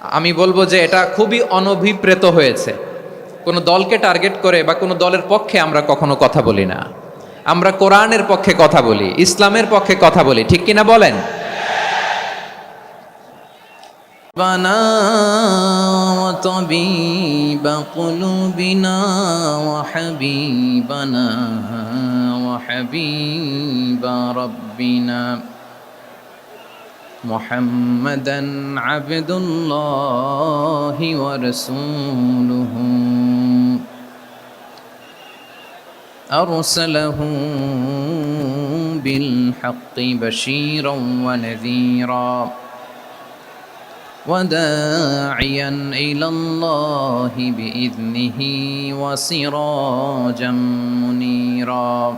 আমি বলবো যে এটা খুবই অনভিপ্রেত হয়েছে কোনো দলকে টার্গেট করে বা কোনো দলের পক্ষে আমরা কখনো কথা বলি না আমরা কোরআনের পক্ষে কথা বলি ইসলামের পক্ষে কথা বলি ঠিক কিনা বলেন ربنا وطبيب قلوبنا وحبيبنا وحبيب ربنا محمدا عبد الله ورسوله. أرسله بالحق بشيرا ونذيرا وداعيا إلى الله بإذنه وسراجا منيرا.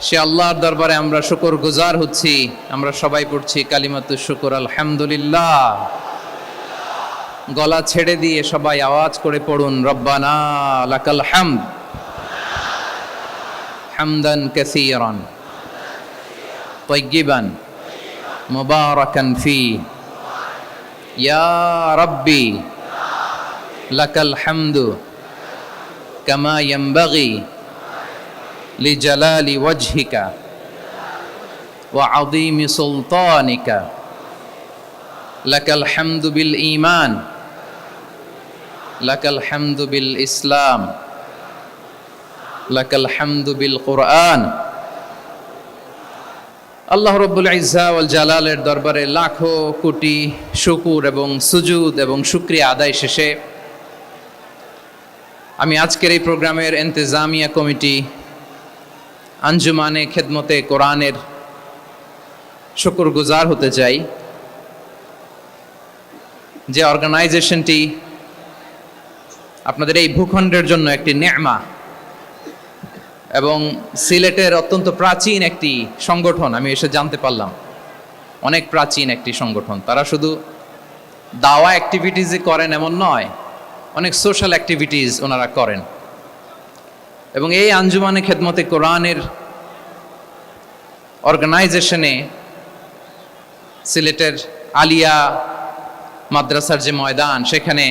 সে আল্লাহর দরবারে আমরা শুকর গুজার হচ্ছি আমরা সবাই পড়ছি কালিমাতু শুকর আলহামদুলিল্লাহ গলা ছেড়ে দিয়ে সবাই আওয়াজ করে পড়ুন রব্বানা লাকাল হামদ হামদান কাসীরান طيبا مباركا فيه يا ربي لك الحمد كما ينبغي লিজালালি ওয়াজহিকা ওয়া আযীমি সুলতানিকা। লাকাল হামদু বিল ঈমান। লাকাল হামদু বিল ইসলাম। কোরআন। আল্লাহ রব্বুল ইজাওয়াল জালালের দরবারে লাখো কোটি শুকুর এবং সুজুদ এবং শুক্রিয়া আদায় শেষে আমি আজকের এই প্রোগ্রামের এন্তেজামিয়া কমিটি আঞ্জুমানে খেদমতে কোরআনের শুকুর গুজার হতে চাই। যে অর্গানাইজেশনটি আপনাদের এই ভূখণ্ডের জন্য একটি নেমা এবং সিলেটের অত্যন্ত প্রাচীন একটি সংগঠন, আমি এসে জানতে পারলাম। অনেক প্রাচীন একটি সংগঠন। তারা শুধু দাওয়া অ্যাক্টিভিটিসই করেন এমন নয়, অনেক সোশ্যাল অ্যাক্টিভিটিস ওনারা করেন। এবং এই আঞ্জুমানে খেদমতে কোরআনের অর্গানাইজেশনে সিলেটের আলিয়া মাদ্রাসার যে ময়দান, সেখানে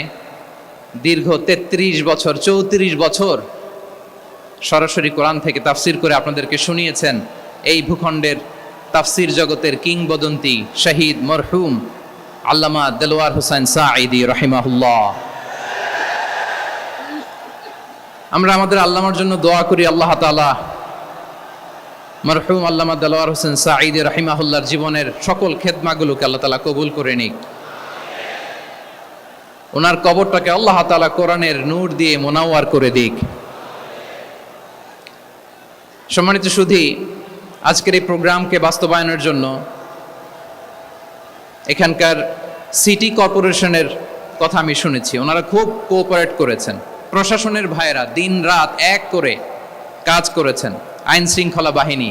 দীর্ঘ ৩৩ বছর, চৌত্রিশ বছর সরাসরি কোরআন থেকে তাফসির করে আপনাদেরকে শুনিয়েছেন। এই ভূখণ্ডের তাফসির জগতের কিংবদন্তি, শহীদ মরহুম আল্লামা দেলোয়ার হোসেন সাঈদি রহিমাহুল্লাহ। আমরা আমাদের আল্লামার জন্য দোয়া করি, আল্লাহ তালা মরহুম আল্লামা দেলোয়ার হোসেন সাঈদি রহিমাহুল্লার জীবনের সকল খেদমাগুলোকে আল্লাহ তালা কবুল করে নিক। ওনার কবরটাকে আল্লাহ তালা কোরআনের নূর দিয়ে মোনাওয়ার করে দিক। সম্মানিত সুধী, আজকের এই প্রোগ্রামকে বাস্তবায়নের জন্য এখানকার সিটি কর্পোরেশনের কথা আমি শুনেছি। ওনারা খুব কোঅপারেট করেছেন। প্রশাসনের ভাইয়েরা দিন রাত এক করে কাজ করেছেন। আইন শৃঙ্খলা বাহিনী,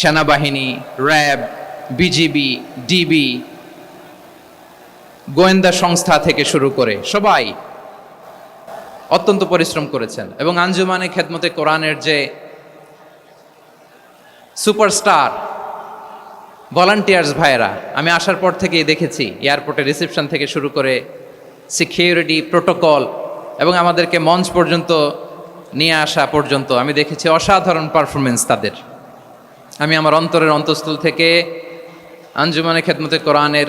সেনাবাহিনী, র্যাব, বিজিবি, ডিবি, গোয়েন্দা সংস্থা থেকে শুরু করে সবাই অত্যন্ত পরিশ্রম করেছেন এবং আঞ্জুমানে খেদমতে কোরআনের যে সুপারস্টার, ভলান্টিয়ার্স ভাইয়েরা, আমি আসার পর থেকেই দেখেছি এয়ারপোর্টে রিসেপশন থেকে শুরু করে সিকিউরিটি প্রোটোকল এবং আমাদেরকে মঞ্চ পর্যন্ত নিয়ে আসা পর্যন্ত আমি দেখেছি অসাধারণ পারফরমেন্স তাদের। আমি আমার অন্তরের অন্তঃস্থল থেকে আঞ্জুমানে খেদমতে কোরআনের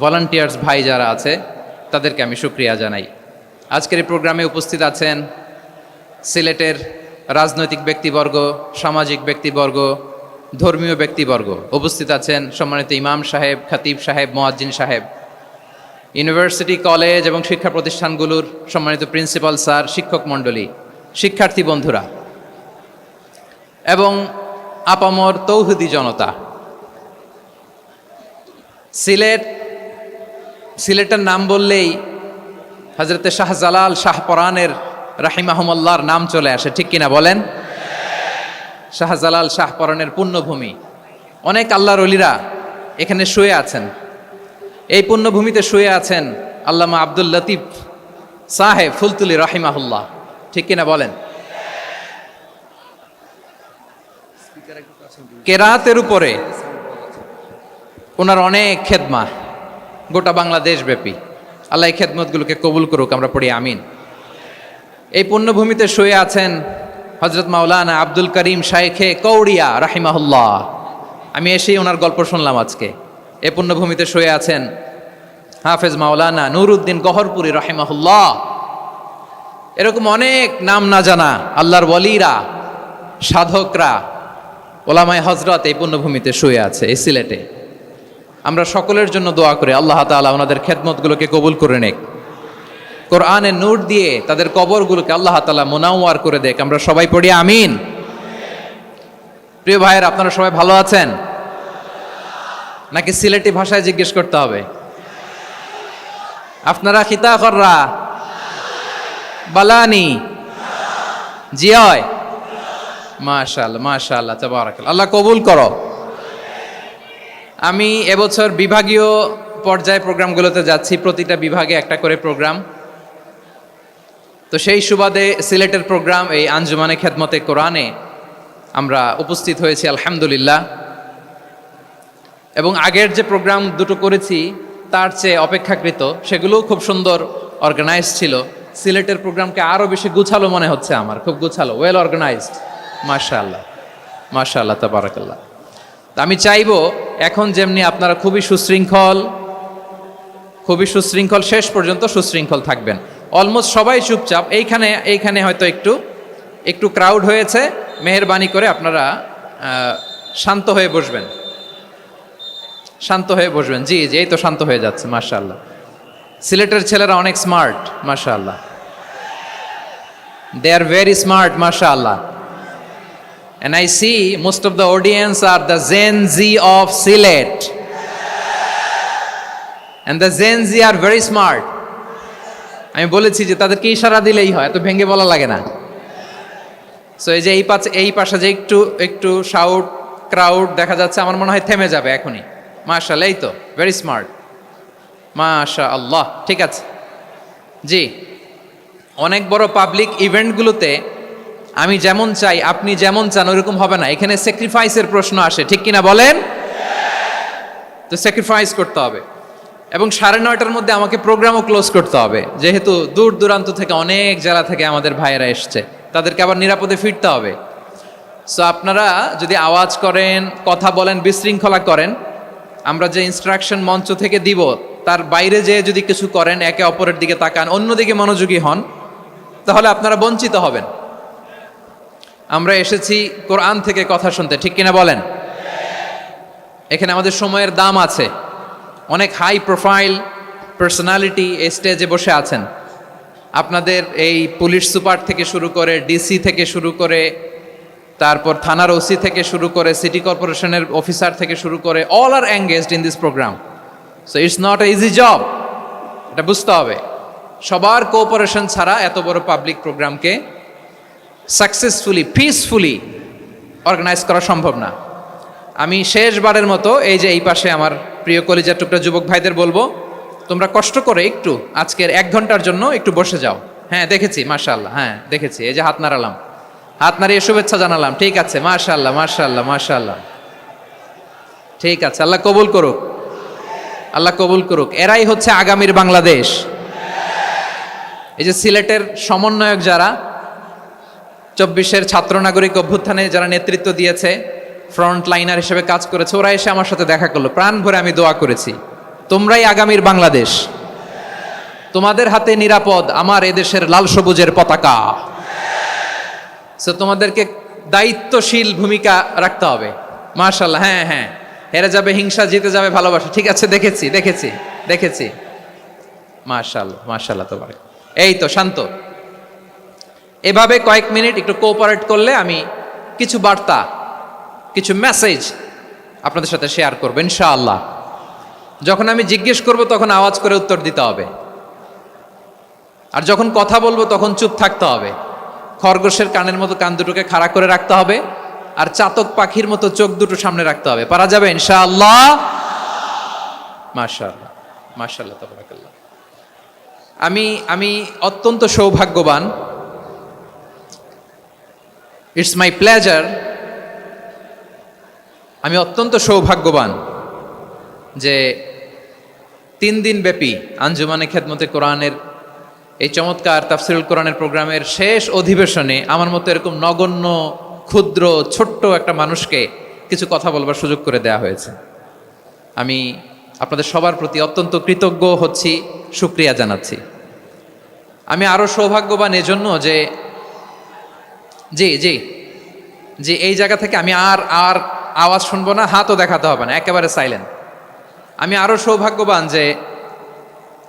ভলান্টিয়ার্স ভাই যারা আছে, তাদেরকে আমি সুক্রিয়া জানাই। আজকের এই প্রোগ্রামে উপস্থিত আছেন সিলেটের রাজনৈতিক ব্যক্তিবর্গ, সামাজিক ব্যক্তিবর্গ, ধর্মীয় ব্যক্তিবর্গ। উপস্থিত আছেন সম্মানিত ইমাম সাহেব, খাতিব সাহেব, মোয়াজ্জিন সাহেব। ইউনিভার্সিটি কলেজ এবং শিক্ষা প্রতিষ্ঠানগুলোর সম্মানিত প্রিন্সিপাল স্যার, শিক্ষক মণ্ডলী, শিক্ষার্থী বন্ধুরা, এবং আপামর তৌহুদি জনতা। সিলেট, সিলেটের নাম বললেই হজরতে শাহজালাল শাহপরানের রাহিমাহমল্লার নাম চলে আসে, ঠিক কিনা বলেন? শাহজালাল শাহপরানের পুণ্যভূমি। অনেক আল্লাহর অলিরা এখানে শুয়ে আছেন। এই পুণ্যভূমিতে শুয়ে আছেন আল্লামা আব্দুল লতিফ সাহেব ফুলতুলি রাহিমাহুল্লাহ। ঠিক কিনা বলেন? কেরাতের উপরে ওনার অনেক খেদমা, গোটা বাংলাদেশ ব্যাপী আল্লাহ এই খেদমতগুলোকে কবুল করুক, আমরা পড়ি, আমিন। এই পুণ্যভূমিতে শুয়ে আছেন হজরত মাওলানা আব্দুল করিম শাইখে কৌড়িয়া রাহিমাহুল্লাহ। আমি এসেই ওনার গল্প শুনলাম আজকে। এই পুণ্যভূমিতে শুয়ে আছেন হাফেজ মাওলানা নুরুদ্দিন গহরপুরি রাহিমাহুল্লাহ। এরকম অনেক নাম না জানা আল্লাহর ওয়ালিরা, সাধকরা, ওলামায় হজরত এই পুণ্যভূমিতে শুয়ে আছে এই সিলেটে। আমরা সকলের জন্য দোয়া করি, আল্লাহ তাআলা ওনাদের খেদমতগুলোকে কবুল করে নেক। কোরআনে নূর দিয়ে তাদের কবরগুলোকে আল্লাহ তাআলা মোনাওয়ার করে দেখ আমরা সবাই পড়ি আমিন। প্রিয় ভাইয়ের, আপনারা সবাই ভালো আছেন? নাকি সিলেটি ভাষায় জিজ্ঞেস করতে হবে? আপনারা খিতা কররা বালানি? জিয়য়? মাশাআল্লাহ, তাবারাকাল্লাহ। আল্লাহ কবুল করো। আমি এবছর বিভাগীয় পর্যায়ে প্রোগ্রামগুলোতে যাচ্ছি, প্রতিটা বিভাগে একটা করে প্রোগ্রাম। তো সেই সুবাদে সিলেটের প্রোগ্রাম এই আঞ্জুমানে খেদমতে কোরআনে আমরা উপস্থিত হয়েছি, আলহামদুলিল্লাহ। এবং আগের যে প্রোগ্রাম দুটো করেছি, তার চেয়ে অপেক্ষাকৃত, সেগুলোও খুব সুন্দর অর্গানাইজ ছিল। সিলেটের প্রোগ্রামকে আরও বেশি গুছালো মনে হচ্ছে আমার, খুব গুছালো ওয়েল অর্গানাইজড মাশা আল্লাহ মাশা আল্লাহ তাবারাকাল্লাহ আমি চাইব, এখন যেমনি আপনারা খুবই সুশৃঙ্খল খুবই সুশৃঙ্খল, শেষ পর্যন্ত সুশৃঙ্খল থাকবেন। অলমোস্ট সবাই চুপচাপ, এইখানে এইখানে হয়তো একটু একটু ক্রাউড হয়েছে, মেহরবানি করে আপনারা শান্ত হয়ে বসবেন। শান্ত হয়ে বসবেন। জি জি, এই তো শান্ত হয়ে যাচ্ছে, মাশাআল্লাহ। সিলেটের ছেলেরা অনেক স্মার্ট, মাশাআল্লাহ। দে আর ভেরি স্মার্ট মাশাআল্লাহ। And I see most of the audience are the Gen Z of Silet. And the Gen Z are very smart. আমি বলেছি যে তাদেরকে ইশারা দিলেই হয়, এত ভেঙে বলা লাগে না। সো এই যে এই পাশে এই পাশে যে একটু একটু শাউট ক্রাউড দেখা যাচ্ছে, আমার মনে হয় থেমে যাবে এখনই। মাশাআল্লাহ, এই তো ভেরি স্মার্ট মাশা আল্লাহ ঠিক আছে। জি, অনেক বড় পাবলিক ইভেন্টগুলোতে আমি যেমন চাই, আপনি যেমন চান ওরকম হবে না। এখানে স্যাক্রিফাইসের প্রশ্ন আসে, ঠিক কিনা বলেন? তো স্যাক্রিফাইস করতে হবে। এবং সাড়ে নয়টার মধ্যে আমাকে প্রোগ্রামও ক্লোজ করতে হবে। যেহেতু দূর দূরান্ত থেকে অনেক জেলা থেকে আমাদের ভাইয়েরা এসছে। তাদেরকে আবার নিরাপদে ফিরতে হবে। সো আপনারা যদি আওয়াজ করেন, কথা বলেন, বিশৃঙ্খলা করেন আমরা যে ইনস্ট্রাকশন মঞ্চ থেকে দিব, তার বাইরে যেয়ে যদি কিছু করেন, একে অপরের দিকে তাকান, অন্যদিকে মনোযোগী হন, তাহলে আপনারা বঞ্চিত হবেন। আমরা এসেছি কোরআন থেকে কথা শুনতে, ঠিক কিনা বলেন? এখানে আমাদের সময়ের দাম আছে। অনেক হাই প্রোফাইল পার্সোনালিটি এই স্টেজে বসে আছেন। আপনাদের এই পুলিশ সুপার থেকে শুরু করে ডিসি থেকে শুরু করে তারপর থানার ওসি থেকে শুরু করে সিটি কর্পোরেশনের অফিসার থেকে শুরু করে all are engaged in this programme so it's not a easy job এটা বুঝতে হবে। সবার কোঅপারেশন ছাড়া এত বড় পাবলিক প্রোগ্রামকে সাকসেসফুলি পিসফুলি অর্গানাইজ করা সম্ভব না। আমি শেষবারের মতো এই যে এই পাশে আমার প্রিয় কলিজার টুকরা যুবক ভাইদের বলব, তোমরা কষ্ট করে একটু আজকের এক ঘণ্টার জন্য একটু বসে যাও। হ্যাঁ দেখেছি মাশাল্লাহ হ্যাঁ দেখেছি, এই যে হাত নাড়ালাম। হাত নাড়িয়ে শুভেচ্ছা জানালাম। ঠিক আছে মাশাল্লাহ মাশাল্লাহ মাশাল্লাহ ঠিক আছে, আল্লাহ কবুল করুক। আল্লাহ কবুল করুক। এরাই হচ্ছে আগামীর বাংলাদেশ। এই যে সিলেটের সমন্বয়ক যারা, চব্বিশের ছাত্র নাগরিক অভ্যুত্থানে যারা নেতৃত্ব দিয়েছে ফ্রন্ট লাইনার হিসেবে কাজ করেছে, ওরা এসে আমার সাথে দেখা করল। প্রাণ ভরে আমি দোয়া করেছি। তোমরাই আগামীর বাংলাদেশ। তোমাদের হাতে নিরাপদ আমার এদেশের লাল সবুজের পতাকা। সো তোমাদেরকে দায়িত্বশীল ভূমিকা রাখতে হবে। মার্শাল্লাহ হ্যাঁ হ্যাঁ। হেরে যাবে, হিংসা, জিতে যাবে, ভালোবাসা। ঠিক আছে, দেখেছি দেখেছি দেখেছি। মার্শাল্লাহ মার্শাল্লাহ তোমার এই তো, শান্ত। এভাবে কয়েক মিনিট একটু কোঅপারেট করলে আমি কিছু বার্তা, কিছু মেসেজ আপনাদের সাথে শেয়ার করব, ইনশাআল্লাহ। যখন আমি জিজ্ঞেস করব, তখন আওয়াজ করে উত্তর দিতে হবে। আর যখন কথা বলব, তখন চুপ থাকতে হবে। খরগোশের কানের মতো কান দুটোকে খাড়া করে রাখতে হবে আর চাতক পাখির মতো চোখ দুটো সামনে রাখতে হবে। পারা যাবে ইনশাআল্লাহ? মাশাআল্লাহ মাশাআল্লাহ আমি আমি অত্যন্ত সৌভাগ্যবান। ইটস মাই প্লেজার আমি অত্যন্ত সৌভাগ্যবান যে তিন দিন ব্যাপী আঞ্জুমানে খেদমতে কোরআনের এই চমৎকার তাফসিরুল কোরআনের প্রোগ্রামের শেষ অধিবেশনে আমার মতো এরকম নগণ্য, ক্ষুদ্র, ছোট্ট একটা মানুষকে কিছু কথা বলবার সুযোগ করে দেয়া হয়েছে। আমি আপনাদের সবার প্রতি অত্যন্ত কৃতজ্ঞ হচ্ছি সুক্রিয়া জানাচ্ছি। আমি আরও সৌভাগ্যবান এজন্য যে, জি জি জি, এই জায়গা থেকে আমি আর আর আওয়াজ শুনব না, হাতও দেখাতে হবে না, একেবারে সাইলেন্ট আমি আরও সৌভাগ্যবান যে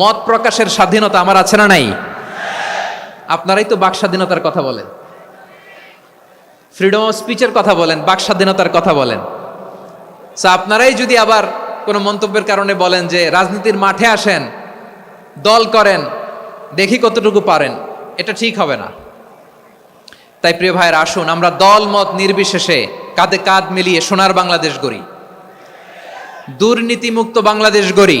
মত প্রকাশের স্বাধীনতা আমার আছে না নাই? আপনারাই তো বাক স্বাধীনতার কথা বলেন। ফ্রিডম অফ স্পিচের কথা বলেন, বাক স্বাধীনতার কথা বলেন। আপনারাই যদি আবার কোনো মন্তব্যের কারণে বলেন যে রাজনীতির মাঠে আসেন, দল করেন, দেখি কতটুকু পারেন, এটা ঠিক হবে না। তাই প্রিয় ভাইয়ের, আসুন, আমরা দল, মত নির্বিশেষে কাঁধে কাঁধ মিলিয়ে সোনার বাংলাদেশ গড়ি। দুর্নীতিমুক্ত বাংলাদেশ গড়ি।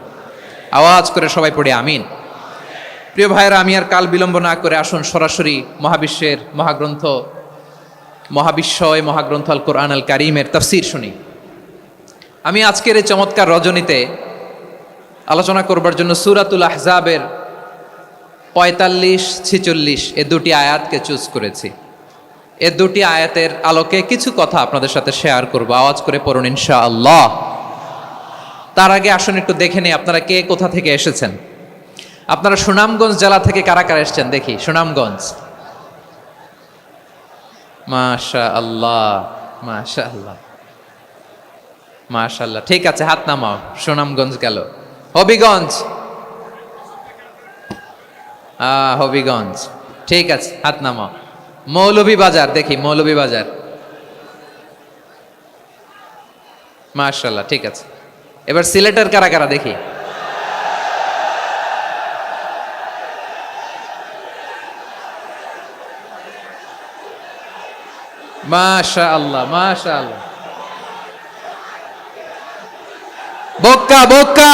আওয়াজ করে সবাই পড়ে আমিন। প্রিয় ভাইয়েরা, আমি আর কাল বিলম্ব না করে আসুন সরাসরি মহাবিশ্বের মহাগ্রন্থ, মহাবিশ্বয় মহাগ্রন্থ আল কোরআন আল কারিমের তফসির শুনি। আমি আজকের এই চমৎকার রজনীতে আলোচনা করবার জন্য সুরাতুল আহজাবের পঁয়তাল্লিশ, ছিচল্লিশ এ দুটি আয়াতকে চুজ করেছি। এ দুটি আয়াতের আলোকে কিছু কথা আপনাদের সাথে শেয়ার করব। আওয়াজ করে পড়ুন ইনশা আল্লাহ তার আগে আসুন একটু দেখে নিই আপনারা কে কোথা থেকে এসেছেন। আপনারা সুনামগঞ্জ জেলা থেকে কারা কারা এসেছেন? দেখি, সুনামগঞ্জ। মাশা আল্লাহ মাশা আল্লাহ মাশাল্লাহ ঠিক আছে, হাত নামাও, সুনামগঞ্জ গেল। হবিগঞ্জ। হবিগঞ্জ, ঠিক আছে, হাত নামাও। মৌলভী বাজার দেখি মৌলভী বাজার মাশাল্লাহ ঠিক আছে। এবার সিলেটের কারা কারা দেখি? মাশা আল্লাহ মাশা আল্লাহ বক্কা বক্কা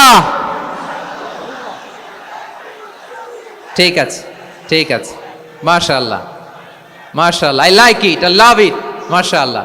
ঠিক আছে ঠিক আছে। মাশা আল্লাহ মাশা আল্লাহ I like it I love it মাশা আল্লাহ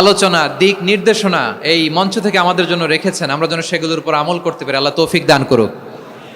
আলোচনা, দিক নির্দেশনা এই মঞ্চ থেকে আমাদের জন্য রেখেছেন। আমরা যেন সেগুলোর উপর আমল করতে পারি। আল্লাহ তৌফিক দান করুক।